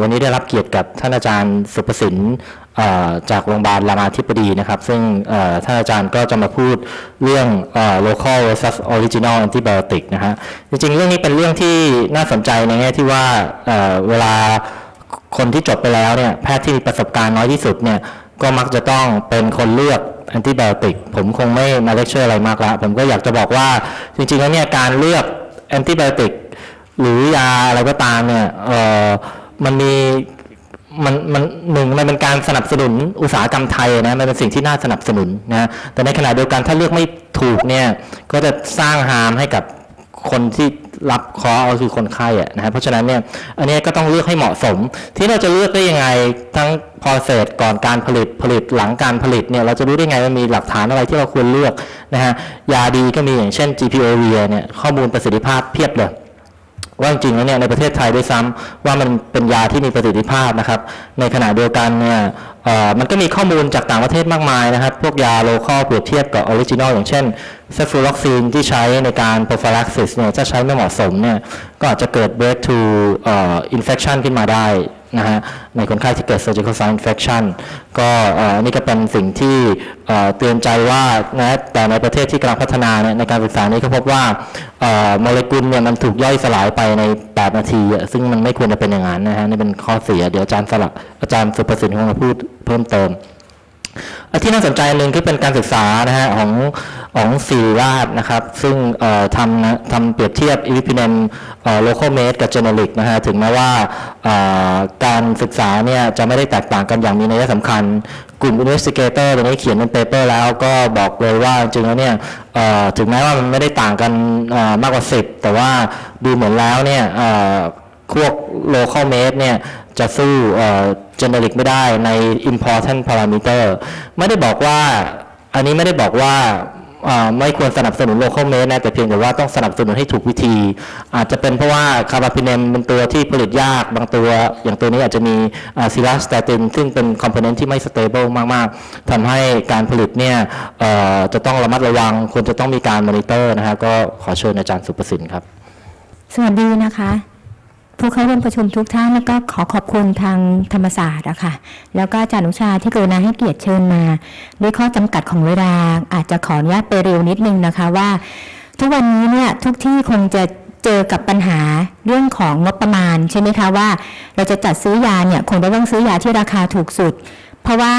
วันนี้ได้รับเกียรติกับท่านอาจารย์สุประสินจากโรงพยาบาลรามาธิบดีนะครับ ซึ่งท่านอาจารย์ก็จะมาพูดเรื่อง local versus original antibiotic นะฮะจริงๆ เรื่องนี้เป็นเรื่องที่น่าสนใจในแง่ที่ว่าเเวลาคนที่จบไปแล้วเนี่ยแพทย์ที่มีประสบการณ์น้อยที่สุดเนี่ยก็มักจะต้องเป็นคนเลือกแอนติไบโอติกผมคงไม่มาเลคเชอร์อะไรมากละผมก็อยากจะบอกว่าจริงๆแล้วเนี่ยการเลือกแอนติไบโอติกหรือยาอะไรก็ตามเนี่ยเอ่อ มันมีมันมันหนึ่งมันเป็นการสนับสนุนอุตสาหกรรมไทยนะมันเป็นสิ่งที่น่าสนับสนุนนะแต่ในขณะเดียวกันถ้าเลือกไม่ถูกเนี่ยก็จะสร้างฮามให้กับคนที่รับเคราะห์ก็คือคนไข้อะนะฮะเพราะฉะนั้นเนี่ยอันนี้ก็ต้องเลือกให้เหมาะสม ที่เราจะเลือกได้ยังไงทั้งพอเสร็จก่อนการผลิตผลิตหลังการผลิตเนี่ยเราจะรู้ได้ไงว่ามีหลักฐานอะไรที่เราควรเลือกนะฮะยาดีก็มีอย่างเช่น GPOV เนี่ยข้อมูลประสิทธิภาพเพียบเลย ว่าจริงแล้วเนี่ยในประเทศไทยด้วยซ้ำว่ามันเป็นยาที่มีประสิทธิภาพนะครับ ในขณะเดียวกันเนี่ยมันก็มีข้อมูลจากต่างประเทศมากมายนะครับ พวกยาโลคอลเปรียบเทียบกับออริจินอลอย่างเช่นเซฟูล็อกซีนที่ใช้ในการโปรฟาลักซิสเนี่ยถ้าใช้ไม่เหมาะสมเนี่ยก็อาจจะเกิด breakthrough เอ่อ infection ขึ้นมาได้ นะฮะในคนไข้ที่เกิด surgical site infection ก็อ่อนี่ก็เป็นสิ่งที่เตือนใจว่านะแต่ในประเทศที่กำลังพัฒนาในการศึกษานี้ก็พบว่าโมเลกุลเนี่ยมันถูกย่อยสลายไปใน 8 นาที ซึ่งมันไม่ควรจะเป็นอย่างนั้นนะฮะนี่เป็นข้อเสีย เดี๋ยวอาจารย์สลักอาจารย์สุประสิทธิ์คงมาพูดเพิ่มเติม ที่น่าสนใจหนึ่งคือเป็นการศึกษานะฮะของของศิริราชนะครับ ซึ่งทำทำเปรียบเทียบอีพิเนมโลโคเมดกับเจเนริกนะฮะถึงแม้ว่าการศึกษาเนี่ยจะไม่ได้แตกต่างกันอย่างมีนัยสำคัญ กลุ่ม investigator ตรงนี้เขียนเป็นเปเปอร์แล้วก็บอกเลยว่าจริงแล้วเนี่ยถึงแม้ว่ามันไม่ได้ต่างกันมากกว่า 10 แต่ว่าดูเหมือนแล้วเนี่ยพวก local made เนี่ย จะสู้เอ่อ generic ไม่ได้ใน important parameter ไม่ได้บอกว่า อันนี้ไม่ได้บอกว่าไม่ควรสนับสนุน local made นะแต่เพียงแต่ว่าต้องสนับสนุนให้ถูกวิธี อาจจะเป็นเพราะว่าคาร์บาพิเนมเป็นตัวที่ผลิตยากบางตัว อย่างตัวนี้อาจจะมีซิลาสเตตินซึ่งเป็น component ที่ไม่ stable มาก ๆทำให้การผลิตเนี่ยจะต้องระมัดระวังควรจะต้องมีการ monitor นะฮะก็ขอเชิญอาจารย์สุประสิทธิ์ครับ สวัสดีนะคะ ผู้เข้าร่วมประชุมทุกท่านแล้วก็ขอขอบคุณทางธรรมศาสตร์อะค่ะ แล้วก็อาจารย์นุชาที่กรุณาให้เกียรติเชิญมา ด้วยข้อจำกัดของเวลาอาจจะขออนุญาตไปเร็วนิดนึงนะคะว่า ทุกวันนี้เนี่ยทุกที่คงจะเจอกับปัญหาเรื่องของงบประมาณใช่ไหมคะว่า เราจะจัดซื้อยาเนี่ยคงจะต้องซื้อยาที่ราคาถูกสุด เพราะว่า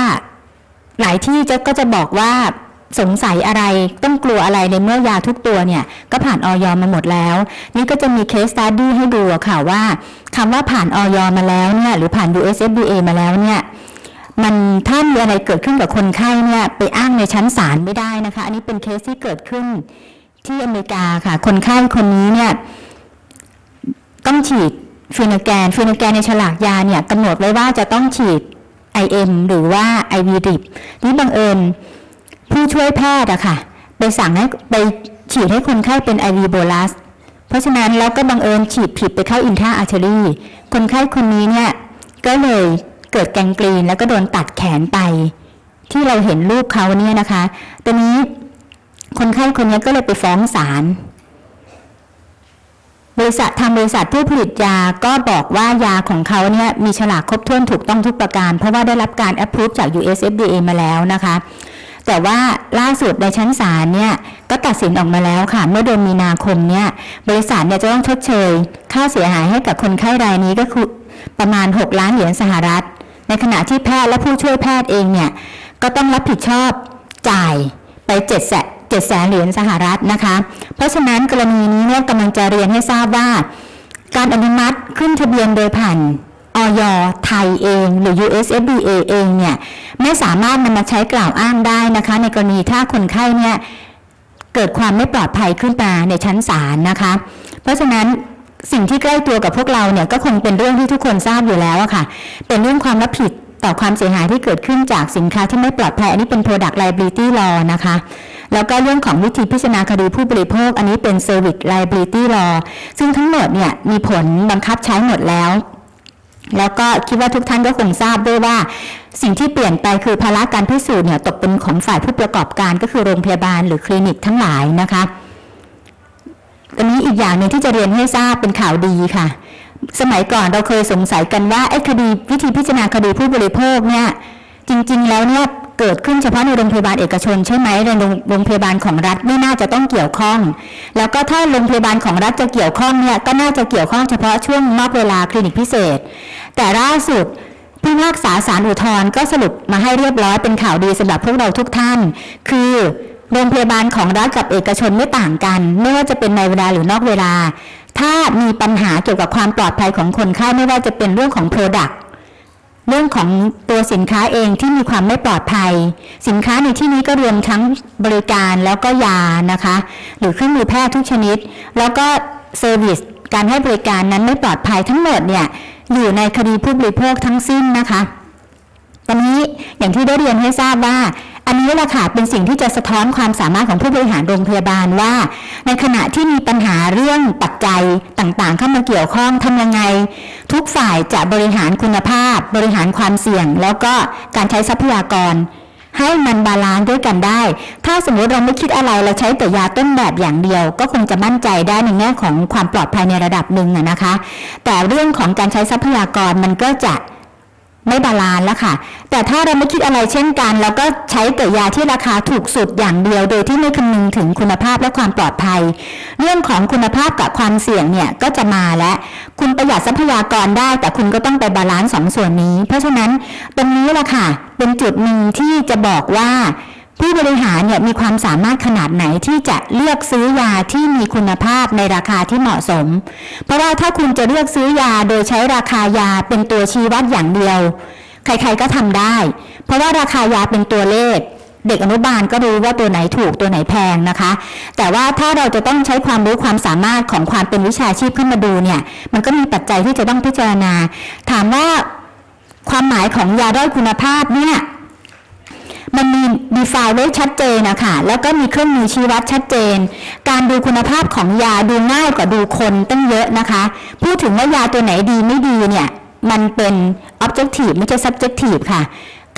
หลายที่จะก็จะบอกว่า สงสัยอะไรต้องกลัวอะไรในเมื่อยาทุกตัวเนี่ย ก็ผ่านออยมาหมดแล้ว นี่ก็จะมีเคสตัดดี้ให้ดูอะค่ะว่าคำว่าผ่านออยมาแล้วเนี่ยหรือผ่าน USFDA มาแล้วเนี่ยมันถ้ามีอะไรเกิดขึ้นกับคนไข้เนี่ยไปอ้างในชั้นศาลไม่ได้นะคะ อันนี้เป็นเคสที่เกิดขึ้นที่อเมริกาค่ะ คนไข้คนนี้เนี่ยต้องฉีดฟินาแกนฟินาแกนในฉลากยาเนี่ยกำหนดไว้ว่าจะต้องฉีด IM หรือว่า IV drip นี่บังเอิญ ผู้ช่วยแพทย์อะค่ะ ไปสั่งให้ไปฉีดให้คนไข้เป็น IV โบลัส เพราะฉะนั้นแล้วก็บังเอิญฉีดผิดไปเข้าอินทราอาร์เทอรี่ คนไข้คนนี้เนี่ยก็เลยเกิดแกงกรีนแล้วก็โดนตัดแขนไป ที่เราเห็นรูปเขาเนี่ยนะคะตอนนี้คนไข้คนนี้ก็เลยไปฟ้องศาลบริษัททางบริษัทผู้ผลิตยาก็บอกว่ายาของเขาเนี่ยมีฉลากครบถ้วนถูกต้องทุกประการ เพราะว่าได้รับการ approve จาก USFDA มาแล้วนะคะ แต่ว่าล่าสุดในชั้นศาลเนี่ยก็ตัดสินออกมาแล้วค่ะ เมื่อเดือนมีนาคมเนี่ยบริษัทเนี่ยจะต้องชดเชย ค่าเสียหายให้กับคนไข้รายนี้ก็คือประมาณ 6 ล้านเหรียญสหรัฐ ในขณะที่แพทย์และผู้ช่วยแพทย์เองเนี่ยก็ต้องรับผิดชอบจ่ายไป7แสนเจ็ดแสนเหรียญสหรัฐนะคะ เพราะฉะนั้นกรณีนี้เนี่ยกำลังจะเรียนให้ทราบว่า การอนุมัติขึ้นทะเบียนโดยผ่าน ออยไทยเองหรือ USFDA เองเนี่ยไม่สามารถนำมาใช้กล่าวอ้างได้นะคะ ในกรณีถ้าคนไข้เนี่ยเกิดความไม่ปลอดภัยขึ้นมาในชั้นศาลนะคะ เพราะฉะนั้นสิ่งที่ใกล้ตัวกับพวกเราเนี่ยก็คงเป็นเรื่องที่ทุกคนทราบอยู่แล้วอะค่ะ เป็นเรื่องความรับผิดต่อความเสียหายที่เกิดขึ้นจากสินค้าที่ไม่ปลอดภัย อันนี้เป็น product liability law นะคะ แล้วก็เรื่องของวิธีพิจารณาคดีผู้บริโภค อันนี้เป็น service liability law ซึ่งทั้งหมดเนี่ยมีผลบังคับใช้หมดแล้ว แล้วก็คิดว่าทุกท่านก็คงทราบด้วยว่า สิ่งที่เปลี่ยนไปคือภาระการพิสูจน์เนี่ยตกเป็นของฝ่ายผู้ประกอบการก็คือโรงพยาบาลหรือคลินิกทั้งหลายนะคะอันนี้อีกอย่างหนึ่งที่จะเรียนให้ทราบเป็นข่าวดีค่ะ สมัยก่อนเราเคยสงสัยกันว่าไอ้คดีวิธีพิจารณาคดีผู้บริโภคเนี่ยจริง ๆ แล้วเนี่ย เกิดขึ้นเฉพาะในโรงพยาบาลเอกชนใช่ไหมในโรงโรงพยาบาลของรัฐไม่น่าจะต้องเกี่ยวข้อง แล้วก็ถ้าโรงพยาบาลของรัฐจะเกี่ยวข้องเนี่ยก็น่าจะเกี่ยวข้องเฉพาะช่วงนอกเวลาคลินิกพิเศษ แต่ล่าสุดผู้พิพากษาศาลอุทธรณ์ก็สรุปมาให้เรียบร้อยเป็นข่าวดีสำหรับพวกเราทุกท่าน คือโรงพยาบาลของรัฐกับเอกชนไม่ต่างกัน ไม่ว่าจะเป็นในเวลาหรือนอกเวลา ถ้ามีปัญหาเกี่ยวกับความปลอดภัยของคนไข้ไม่ว่าจะเป็นเรื่องของ Product เรื่องของตัวสินค้าเองที่มีความไม่ปลอดภัย สินค้าในที่นี้ก็รวมทั้งบริการแล้วก็ยานะคะ หรือเครื่องมือแพทย์ทุกชนิด แล้วก็เซอร์วิสการให้บริการนั้นไม่ปลอดภัยทั้งหมดเนี่ยอยู่ในคดีผู้บริโภคทั้งสิ้นนะคะตอนนี้อย่างที่ได้เรียนให้ทราบว่า อันนี้แหละค่ะเป็นสิ่งที่จะสะท้อนความสามารถของผู้บริหารโรงพยาบาลว่า ในขณะที่มีปัญหาเรื่องปัจจัยต่างๆ เข้ามาเกี่ยวข้องทำยังไง ทุกฝ่ายจะบริหารคุณภาพ บริหารความเสี่ยง แล้วก็การใช้ทรัพยากร ให้มันบาลานซ์ด้วยกันได้ ถ้าสมมติเราไม่คิดอะไรเราใช้แต่ยาต้นแบบอย่างเดียว ก็คงจะมั่นใจได้ในแง่ของความปลอดภัยในระดับหนึ่งนะคะ แต่เรื่องของการใช้ทรัพยากรมันก็จะ ไม่บาลานซ์แล้วค่ะ แต่ถ้าเราไม่คิดอะไรเช่นกันเราก็ใช้แต่ยาที่ราคาถูกสุดอย่างเดียว โดยที่ไม่คำนึงถึงคุณภาพและความปลอดภัย เรื่องของคุณภาพกับความเสี่ยงเนี่ยก็จะมาและ คุณประหยัดทรัพยากรได้ แต่คุณก็ต้องไปบาลานซ์สองส่วนนี้ เพราะฉะนั้นตรงนี้แหละค่ะ เป็นจุดหนึ่งที่จะบอกว่า ผู้บริหารเนี่ยมีความสามารถขนาดไหนที่จะเลือกซื้อยาที่มีคุณภาพในราคาที่เหมาะสม เพราะว่าถ้าคุณจะเลือกซื้อยาโดยใช้ราคายาเป็นตัวชี้วัดอย่างเดียว ใครๆก็ทำได้ เพราะว่าราคายาเป็นตัวเลข เด็กอนุบาลก็รู้ว่าตัวไหนถูกตัวไหนแพงนะคะ แต่ว่าถ้าเราจะต้องใช้ความรู้ความสามารถของความเป็นวิชาชีพขึ้นมาดูเนี่ย มันก็มีปัจจัยที่จะต้องพิจารณา ถามว่าความหมายของยาด้อยคุณภาพเนี่ย มันมี define ไว้ชัดเจนนะคะแล้วก็มีเครื่องมือชี้วัดชัดเจน การดูคุณภาพของยาดูง่ายกว่าดูคนตั้งเยอะนะคะ พูดถึงว่ายาตัวไหนดีไม่ดีเนี่ยมันเป็น objective ไม่ใช่ subjective ค่ะ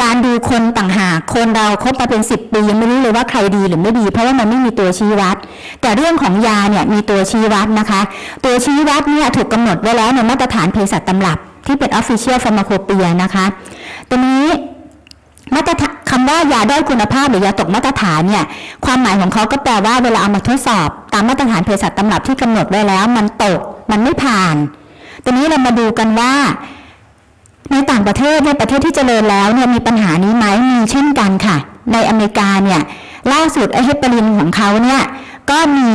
การดูคนต่างหากคนเราคบมาเป็น 10 ปียังไม่รู้เลยว่าใครดีหรือไม่ดี เพราะว่ามันไม่มีตัวชี้วัด แต่เรื่องของยาเนี่ยมีตัวชี้วัดนะคะ ตัวชี้วัดเนี่ยถูกกำหนดไว้แล้วในมาตรฐานเภสัชตำรับ ที่เป็น official pharmacopoeia นะคะตัวนี้มาตรฐาน คำว่ายาด้อยคุณภาพหรือยาตกมาตรฐานเนี่ยความหมายของเขาก็แปลว่าเวลาเอามาทดสอบ ตามมาตรฐานเภสัชตำรับที่กำหนดไว้แล้ว มันตกมันไม่ผ่านตอนนี้เรามาดูกันว่า ในต่างประเทศในประเทศที่เจริญแล้วเนี่ยมีปัญหานี้ไหมมีเช่นกันค่ะ ในอเมริกาเนี่ยล่าสุดไอเฮปารินของเขาเนี่ยก็มี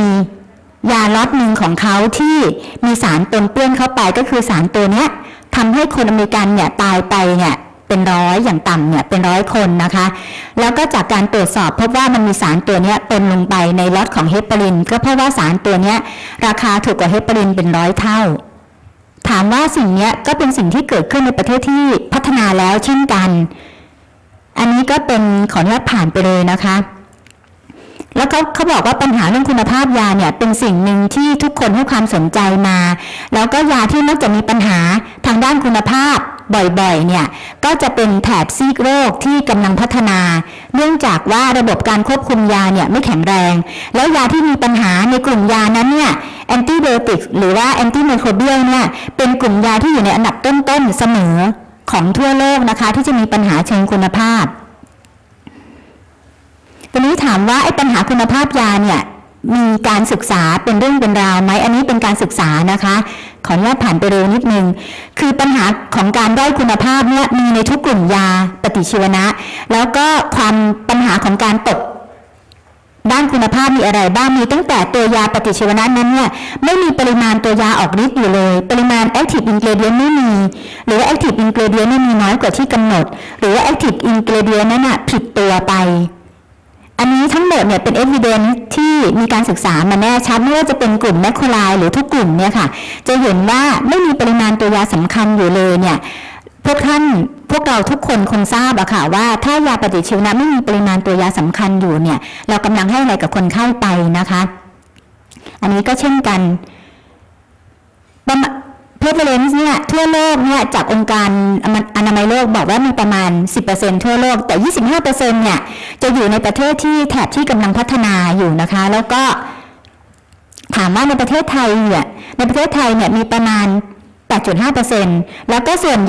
ยาล็อตหนึ่งของเขาที่มีสารปนเปื้อนเข้าไปก็คือสารตัวเนี้ยทำให้คนอเมริกันเนี่ยตายไปเนี่ย เป็นร้อยอย่างต่ำเนี่ยเป็นร้อยคนนะคะ แล้วก็จากการตรวจสอบพบว่ามันมีสารตัวนี้ยปนลงไปในล็อตของเฮปาริน ก็เพราะว่าสารตัวนี้ราคาถูกกว่าเฮปารินเป็นร้อยเท่า ถามว่าสิ่งนี้ก็เป็นสิ่งที่เกิดขึ้นในประเทศที่พัฒนาแล้วเช่นกัน อันนี้ก็เป็นขออนุญาตผ่านไปเลยนะคะแล้วเขาเขาบอกว่าปัญหาเรื่องคุณภาพยาเนี่ยเป็นสิ่งหนึ่งที่ทุกคนให้ความสนใจมา แล้วก็ยาที่มักจะมีปัญหาทางด้านคุณภาพ บ่อยๆ เนี่ย ก็จะเป็นแถบซีกโรคที่กำลังพัฒนา เนื่องจากว่าระบบการควบคุมยาเนี่ยไม่แข็งแรง แล้วยาที่มีปัญหาในกลุ่มยานั้นเนี่ยแอนติไบโอติกหรือว่าแอนติไมโครเบียลเนี่ยเป็นกลุ่มยาที่อยู่ในอันดับต้นๆเสมอของทั่วโลกนะคะ ที่จะมีปัญหาเชิงคุณภาพทีนี้ถามว่าไอ้ปัญหาคุณภาพยาเนี่ย มีการศึกษาเป็นเรื่องเป็นราวไหมอันนี้เป็นการศึกษานะคะ ขออนุญาตผ่านไปเร็วนิดนึง คือปัญหาของการด้อยคุณภาพเนี่ยมีในทุกกลุ่มยาปฏิชีวนะ แล้วก็ความปัญหาของการตกด้านคุณภาพมีอะไรบ้างมีตั้งแต่ตัวยาปฏิชีวนะนั้นเนี่ยไม่มีปริมาณตัวยาออกฤทธิ์อยู่เลย ปริมาณ active ingredient ไม่มี หรือว่า active ingredient เนี่มีน้อยกว่าที่กำหนด หรือว่า active ingredient นั้นน่ะผิดตัวไป อันนี้ทั้งหมดเนี่ยเป็น evidence ที่มีการศึกษามาแน่ชัดไม่ว่าจะเป็นกลุ่มแมคโครไลหรือทุกกลุ่มเนี่ยค่ะ จะเห็นว่าไม่มีปริมาณตัวยาสำคัญอยู่เลยเนี่ยพวกท่านพวกเราทุกคนคงทราบอะค่ะว่าถ้ายาปฏิชีวนะไม่มีปริมาณตัวยาสำคัญอยู่เนี่ย เรากำลังให้อะไรกับคนไข้ไปนะคะ อันนี้ก็เช่นกัน เพอร์เลนซ์เนี่ยทั่วโลกเนี่ยจากองค์การอนามัยโลกบอกว่ามีประมาณ 10%ทั่วโลก แต่ 25%เนี่ยจะอยู่ในประเทศที่แถบที่กำลังพัฒนาอยู่นะคะ แล้วก็ถามว่าในประเทศไทยเนี่ยในประเทศไทยเนี่ยมีประมาณ 8.5%แล้วก็ส่วน